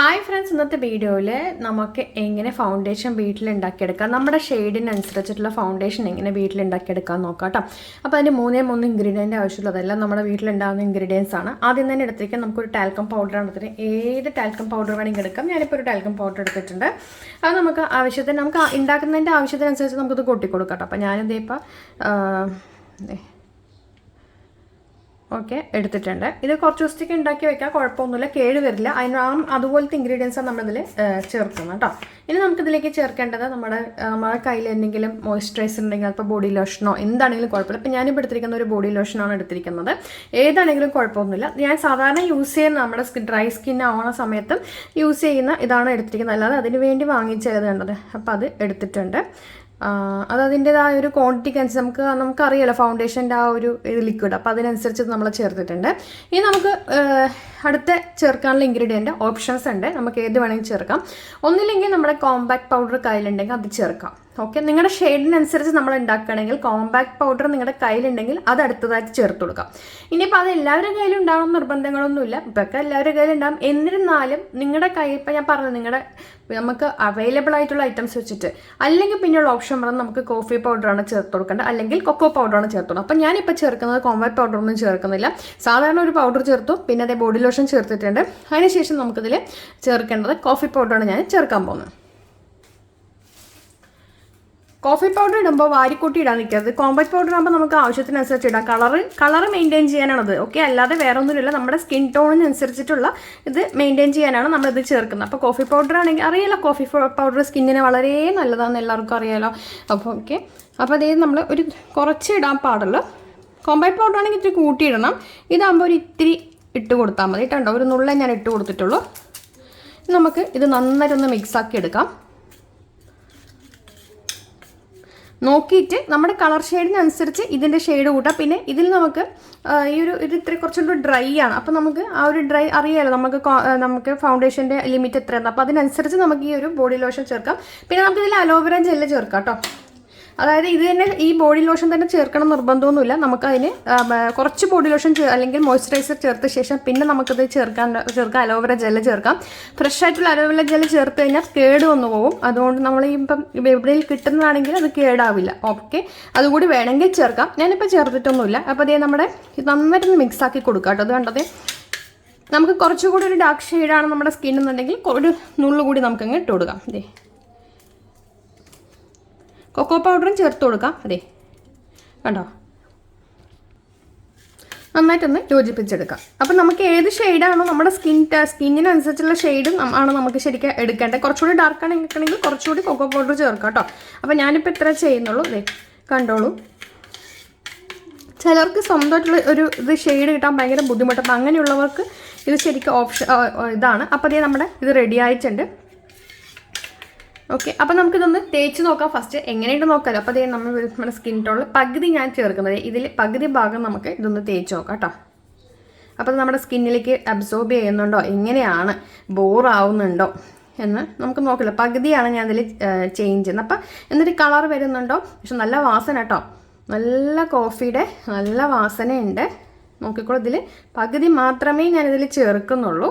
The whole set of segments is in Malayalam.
ഹായ് ഫ്രണ്ട്സ് ഇന്നത്തെ വീഡിയോയിൽ നമുക്ക് എങ്ങനെ ഫൗണ്ടേഷൻ വീട്ടിൽ ഉണ്ടാക്കിയെടുക്കാം നമ്മുടെ ഷെയ്ഡിനനുസരിച്ചിട്ടുള്ള ഫൗണ്ടേഷൻ എങ്ങനെ വീട്ടിൽ ഉണ്ടാക്കിയെടുക്കാൻ നോക്കാം കേട്ടോ. അപ്പോൾ അതിന് മൂന്നേ മൂന്ന് ഇൻഗ്രീഡിയന്റ് ആവശ്യമുള്ളതല്ല നമ്മുടെ വീട്ടിലുണ്ടാകുന്ന ഇൻഗ്രീഡിയൻസ് ആണ്. ആദ്യം തന്നെ എടുത്തിരിക്കാൻ നമുക്കൊരു ടാൽക്കം പൗഡർ എടുത്തിട്ട് ഏത് ടാൽക്കം പൗഡർ വേണമെങ്കിൽ എടുക്കാം. ഞാനിപ്പോൾ ഒരു ടാൽക്കം പൗഡർ എടുത്തിട്ടുണ്ട്. അത് നമുക്ക് ആവശ്യത്തിന് നമുക്ക് ഉണ്ടാക്കുന്നതിന്റെ ആവശ്യത്തിനനുസരിച്ച് നമുക്കത് കൊട്ടിക്കൊടുക്കാം കേട്ടോ. അപ്പോൾ ഞാനിതേ ഇപ്പോൾ ഓക്കെ എടുത്തിട്ടുണ്ട്. ഇത് കുറച്ച് ദിവസത്തേക്ക് ഉണ്ടാക്കി വെക്കാം കുഴപ്പമൊന്നുമില്ല കേട് വരില്ല. അതിന് ആ അതുപോലത്തെ ഇൻഗ്രീഡിയൻസാണ് നമ്മളിതിൽ ചേർക്കുന്നത് കേട്ടോ. ഇനി നമുക്കിതിലേക്ക് ചേർക്കേണ്ടത് നമ്മുടെ നമ്മുടെ കയ്യിൽ എന്തെങ്കിലും മോയ്സ്ചറൈസർ ഉണ്ടെങ്കിൽ അപ്പോൾ ബോഡി ലോഷനോ എന്താണെങ്കിലും കുഴപ്പമില്ല. ഇപ്പം ഞാനിപ്പോൾ എടുത്തിരിക്കുന്ന ഒരു ബോഡി ലോഷനാണ് എടുത്തിരിക്കുന്നത്. ഏതാണെങ്കിലും കുഴപ്പമൊന്നുമില്ല. ഞാൻ സാധാരണ യൂസ് ചെയ്യുന്ന നമ്മുടെ ഡ്രൈ സ്കിൻ ആവുന്ന സമയത്തും യൂസ് ചെയ്യുന്ന ഇതാണ് എടുത്തിരിക്കുന്നത്. അല്ലാതെ അതിന് വേണ്ടി വാങ്ങിച്ചത് കണ്ടത്. അപ്പോൾ അത് എടുത്തിട്ടുണ്ട്. അത് അതിന്റെതായ ഒരു ക്വാണ്ടിറ്റിക്ക് അനുസരിച്ച് നമുക്ക് നമുക്കറിയാലോ ഫൗണ്ടേഷന്റെ ആ ഒരു ലിക്വിഡ് അപ്പോൾ അതിനനുസരിച്ച് നമ്മൾ ചേർത്തിട്ടുണ്ട്. ഇനി നമുക്ക് അടുത്ത ചേർക്കാനുള്ള ഇൻഗ്രീഡിയന്റ് ഓപ്ഷൻസ് ഉണ്ട്. നമുക്ക് ഏത് വേണമെങ്കിൽ ചേർക്കാം. ഒന്നില്ലെങ്കിൽ നമ്മുടെ കോമ്പാക്ട് പൗഡർ കയ്യിലുണ്ടെങ്കിൽ അത് ചേർക്കാം. ഓക്കെ നിങ്ങളുടെ ഷെയ്ഡിനനുസരിച്ച് നമ്മൾ ഉണ്ടാക്കുകയാണെങ്കിൽ കോമ്പാക്ട് പൗഡർ നിങ്ങളുടെ കയ്യിലുണ്ടെങ്കിൽ അത് അടുത്തതായിട്ട് ചേർത്ത് കൊടുക്കാം. ഇനിയിപ്പോൾ അത് എല്ലാവരുടെ കയ്യിലും ഉണ്ടാവണം നിർബന്ധങ്ങളൊന്നുമില്ല. ഇപ്പൊക്കെ എല്ലാവരുടെ കയ്യിലുണ്ടാകും എന്നിരുന്നാലും നിങ്ങളുടെ കയ്യിൽ ഇപ്പം ഞാൻ പറഞ്ഞു നിങ്ങളുടെ നമുക്ക് അവൈലബിൾ ആയിട്ടുള്ള ഐറ്റംസ് വെച്ചിട്ട്. അല്ലെങ്കിൽ പിന്നെയുള്ള ഓപ്ഷൻ പറഞ്ഞാൽ നമുക്ക് കോഫി പൗഡറാണ് ചേർത്ത് കൊടുക്കേണ്ടത്. അല്ലെങ്കിൽ കൊക്കോ പൗഡറാണ് ചേർത്ത് കൊടുക്കുന്നത് അപ്പം ഞാനിപ്പോൾ ചേർക്കുന്നത് കോമ്പാക്ട് പൗഡർ ഒന്നും ചേർക്കുന്നില്ല. സാധാരണ ഒരു പൗഡർ ചേർത്തു. പിന്നെ അതേ ബോഡി ലോഷൻ ചേർത്തിട്ടുണ്ട്. അതിനുശേഷം നമുക്കിതിൽ ചേർക്കേണ്ടത് കോഫി പൗഡറാണ് ഞാൻ ചേർക്കാൻ പോകുന്നത്. കോഫി പൗഡർ ഇടുമ്പോൾ വാരിക്കൂട്ടി ഇടാൻ നിൽക്കരുത്. കോമ്പാക്ട് പൗഡർ ആകുമ്പോൾ നമുക്ക് ആവശ്യത്തിനനുസരിച്ച് ഇടാം. കളറ് കളറ് മെയിന്റെയിൻ ചെയ്യാനാണത്. ഓക്കെ അല്ലാതെ വേറെ ഒന്നുമില്ല നമ്മുടെ സ്കിൻ ടോണിനനുസരിച്ചിട്ടുള്ള ഇത് മെയിന്റെയിൻ ചെയ്യാനാണ് നമ്മളിത് ചേർക്കുന്നത്. അപ്പോൾ കോഫി പൗഡർ ആണെങ്കിൽ അറിയാലോ കോഫി പൗഡർ സ്കിന്നിന് വളരെ നല്ലതാണെന്ന് എല്ലാവർക്കും അറിയാലോ. അപ്പോൾ ഓക്കെ അപ്പോൾ അതേ നമ്മൾ ഒരു കുറച്ച് ഇടാൻ പാടുള്ളൂ. കോമ്പാക്ട് പൗഡർ ആണെങ്കിൽ ഇത്തിരി കൂട്ടിയിടണം ഇതാകുമ്പോൾ ഒരു ഇത്തിരി ഇട്ട് കൊടുത്താൽ മതി. കേട്ടോ ഒരു നുള്ളേ ഞാൻ ഇട്ട് കൊടുത്തിട്ടുള്ളൂ. നമുക്ക് ഇത് നന്നായിട്ടൊന്ന് മിക്സ് ആക്കി എടുക്കാം. നോക്കിയിട്ട് നമ്മുടെ കളർ ഷെയ്ഡിനനുസരിച്ച് ഇതിന്റെ ഷെയ്ഡ് കൂട്ടാം. പിന്നെ ഇതിൽ നമുക്ക് ഈ ഒരു ഇത് ഇത്ര കുറച്ചുകൂടി ഡ്രൈ ആണ്. അപ്പോൾ നമുക്ക് ആ ഒരു ഡ്രൈ അറിയാമല്ലോ നമുക്ക് നമുക്ക് ഫൗണ്ടേഷന്റെ ലിമിറ്റ് എത്രയാണ് അപ്പോൾ അതിനനുസരിച്ച് നമുക്ക് ഈ ഒരു ബോഡി ലോഷൻ ചേർക്കാം. പിന്നെ നമുക്ക് ഇതിൽ ജെല്ല് ചേർക്കാം കേട്ടോ. അതായത് ഇത് തന്നെ ഈ ബോഡി ലോഷൻ തന്നെ ചേർക്കണം നിർബന്ധമൊന്നുമില്ല. നമുക്കതിന് കുറച്ച് ബോഡി ലോഷൻ അല്ലെങ്കിൽ മോയ്സ്ചറൈസർ ചേർത്ത ശേഷം പിന്നെ നമുക്കത് ചേർക്കാൻ ചേർക്കാം. അലോവേര ജെല്ല് ചേർക്കാം. ഫ്രഷ് ആയിട്ടുള്ള അലോവേര ജെല്ല് ചേർത്ത് കഴിഞ്ഞാൽ കേട് വന്നു പോകും. അതുകൊണ്ട് നമ്മൾ ഇപ്പം എവിടെയിൽ കിട്ടുന്നതാണെങ്കിൽ അത് കേടാവില്ല. ഓക്കെ അതുകൂടി വേണമെങ്കിൽ ചേർക്കാം. ഞാനിപ്പോൾ ചേർത്തിട്ടൊന്നുമില്ല. അപ്പോൾ അതേ നമ്മുടെ നന്നായിട്ട് മിക്സ് ആക്കി കൊടുക്കാം കേട്ടോ. അത് കണ്ടതേ? നമുക്ക് കുറച്ചുകൂടി ഒരു ഡാർക്ക് ഷെയ്ഡാണ് നമ്മുടെ സ്കിന്നുണ്ടെങ്കിൽ ഒരു നുള്ളു കൂടി നമുക്കങ്ങ് ഇട്ട് കൊടുക്കാം. ഇതേ കൊക്കോ പൗഡറും ചേർത്ത് കൊടുക്കാം. അതെ. കണ്ടോ? നന്നായിട്ടൊന്ന് യോജിപ്പിച്ചെടുക്കാം. അപ്പം നമുക്ക് ഏത് ഷെയ്ഡാണോ നമ്മുടെ സ്കിൻ സ്കിന്നിനനുസരിച്ചുള്ള ഷെയ്ഡും ആണ് നമുക്ക് ശരിക്കും എടുക്കേണ്ടത്. കുറച്ചുകൂടി ഡാർക്ക് എടുക്കണമെങ്കിൽ കുറച്ചുകൂടി കൊക്കോ പൗഡർ ചേർക്കാം കേട്ടോ. അപ്പം ഞാനിപ്പോൾ ഇത്ര ചെയ്യുന്നുള്ളൂ. അതെ കണ്ടോളൂ. ചിലർക്ക് സ്വന്തമായിട്ടുള്ള ഒരു ഇത് ഷെയ്ഡ് കിട്ടാൻ ഭയങ്കര ബുദ്ധിമുട്ട് അപ്പം അങ്ങനെയുള്ളവർക്ക് ഇത് ശരിക്കും ഓപ്ഷൻ ഇതാണ്. അപ്പോൾ അതേ നമ്മുടെ ഇത് റെഡി ആയിട്ടുണ്ട്. ഓക്കെ അപ്പോൾ നമുക്കിതൊന്ന് തേച്ച് നോക്കാം ഫസ്റ്റ് എങ്ങനെയുണ്ട് നോക്കാമല്ലോ അപ്പോൾ അതേ നമ്മൾ നമ്മുടെ സ്കിൻ ടോണിൽ പകുതി ഞാൻ ചേർക്കുന്നത്. ഇതിൽ പകുതി ഭാഗം നമുക്ക് ഇതൊന്ന് തേച്ച് നോക്കാം കേട്ടോ അപ്പോൾ നമ്മുടെ സ്കിന്നിലേക്ക് അബ്സോർബ് ചെയ്യുന്നുണ്ടോ? എങ്ങനെയാണ്? ബോറാവുന്നുണ്ടോ എന്ന് നമുക്ക് നോക്കില്ല പകുതിയാണ് ഞാൻ അതിൽ ചേഞ്ച് ചെയ്യുന്നത്. അപ്പം എന്നിട്ട് കളർ വരുന്നുണ്ടോ? പക്ഷെ നല്ല വാസന കേട്ടോ നല്ല കോഫിയുടെ നല്ല വാസനയുണ്ട്. നോക്കിക്കോളൂ ഇതിൽ പകുതി മാത്രമേ ഞാനിതിൽ ചേർക്കുന്നുള്ളൂ.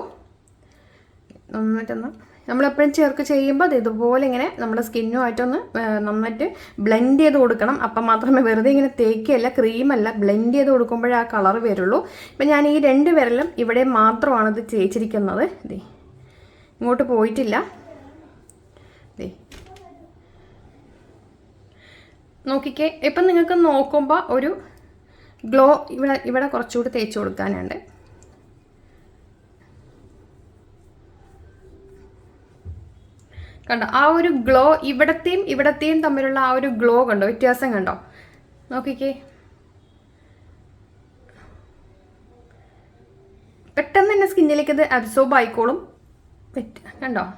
നന്നായിട്ടൊന്ന് നമ്മളെപ്പോഴും ചേർക്ക് ചെയ്യുമ്പോൾ അത് ഇതുപോലെ ഇങ്ങനെ നമ്മുടെ സ്കിന്നുമായിട്ടൊന്ന് നന്നായിട്ട് ബ്ലെൻഡ് ചെയ്ത് കൊടുക്കണം. അപ്പം മാത്രമേ വെറുതെ ഇങ്ങനെ തേക്കുകയല്ല ക്രീമല്ല ബ്ലെൻഡ് ചെയ്ത് കൊടുക്കുമ്പോഴേ ആ കളർ വരുള്ളൂ. ഇപ്പം ഞാൻ ഈ രണ്ട് വിരലും ഇവിടെ മാത്രമാണ് ഇത് തേച്ചിരിക്കുന്നത്. ദേ ഇങ്ങോട്ട് പോയിട്ടില്ല. നോക്കിക്കേ ഇപ്പം നിങ്ങൾക്ക് നോക്കുമ്പോൾ ഒരു ഗ്ലോ ഇവിടെ ഇവിടെ കുറച്ചുകൂടി തേച്ച് കൊടുക്കാനുണ്ട്. കണ്ടോ? ആ ഒരു ഗ്ലോ ഇവിടത്തെയും ഇവിടത്തെയും തമ്മിലുള്ള ആ ഒരു ഗ്ലോ കണ്ടോ? വ്യത്യാസം കണ്ടോ? നോക്കിക്കേ. പെട്ടെന്ന് തന്നെ സ്കിന്നിലേക്ക് ഇത് അബ്സോർബ് ആയിക്കോളും. പറ്റ- കണ്ടോ?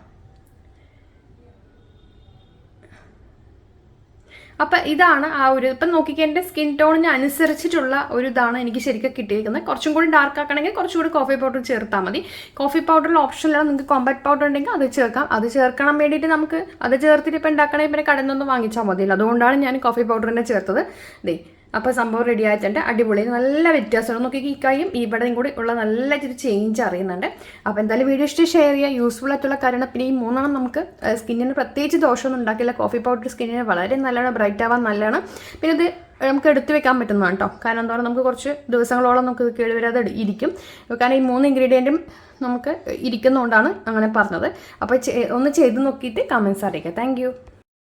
അപ്പം ഇതാണ് ആ ഒരു ഇപ്പം നോക്കിക്കാൻ എന്റെ സ്കിൻ ടോണിന് അനുസരിച്ചിട്ടുള്ള ഒരു ഇതാണ് എനിക്ക് ശരിക്കും കിട്ടിയിരിക്കുന്നത്. കുറച്ചും കൂടി ഡാർക്ക് ആക്കണമെങ്കിൽ കുറച്ചും കൂടി കോഫി പൗഡർ ചേർത്താൽ മതി. കോഫി പൗഡറിൽ ഓപ്ഷനിലാണ് നിങ്ങൾക്ക് കോമ്പാക്ട് പൗഡർ ഉണ്ടെങ്കിൽ അത് ചേർക്കാം. അത് ചേർക്കണം വേണ്ടിയിട്ട് നമുക്ക് അത് ചേർത്തിട്ട് ഇപ്പം ഉണ്ടാക്കണമെങ്കിൽ പിന്നെ കടന്നൊന്നും നിന്ന് വാങ്ങിച്ചാൽ മതിയല്ലോ. അതുകൊണ്ടാണ് ഞാൻ കോഫി പൗഡറിനെ ചേർത്തത്. ദേ അപ്പോൾ സംഭവം റെഡി ആയിട്ടുണ്ട്. അടിപൊളി. നല്ല വ്യത്യാസമാണ്. നോക്കി ഈ കൈയും ഇവിടെയും കൂടി ഉള്ള നല്ല ഒരു ചേഞ്ച് അറിയുന്നുണ്ട്. അപ്പോൾ എന്തായാലും വീഡിയോ ഇഷ്ടം ഷെയർ ചെയ്യുക. യൂസ്ഫുൾ ആയിട്ടുള്ള കാരണം പിന്നെ ഈ മൂന്നെണ്ണം നമുക്ക് സ്കിന്നിന് പ്രത്യേകിച്ച് ദോഷമൊന്നും ഉണ്ടാക്കില്ല. കോഫി പൗഡർ സ്കിന്നിന് വളരെ നല്ലതാണ്. ബ്രൈറ്റ് ആവാൻ നല്ലതാണ്. പിന്നെ ഇത് നമുക്ക് എടുത്തു വെക്കാൻ പറ്റുന്നതാണ് കേട്ടോ. കാരണം എന്താ പറയുക നമുക്ക് കുറച്ച് ദിവസങ്ങളോളം നമുക്ക് ഇത് കേടുവരാതെ ഇരിക്കും. കാരണം ഈ മൂന്ന് ഇൻഗ്രീഡിയന്റും നമുക്ക് ഇരിക്കുന്നതുകൊണ്ടാണ് അങ്ങനെ പറഞ്ഞത്. അപ്പോൾ ഒന്ന് ചെയ്ത് നോക്കിയിട്ട് കമൻസ് അറിയിക്കുക. താങ്ക്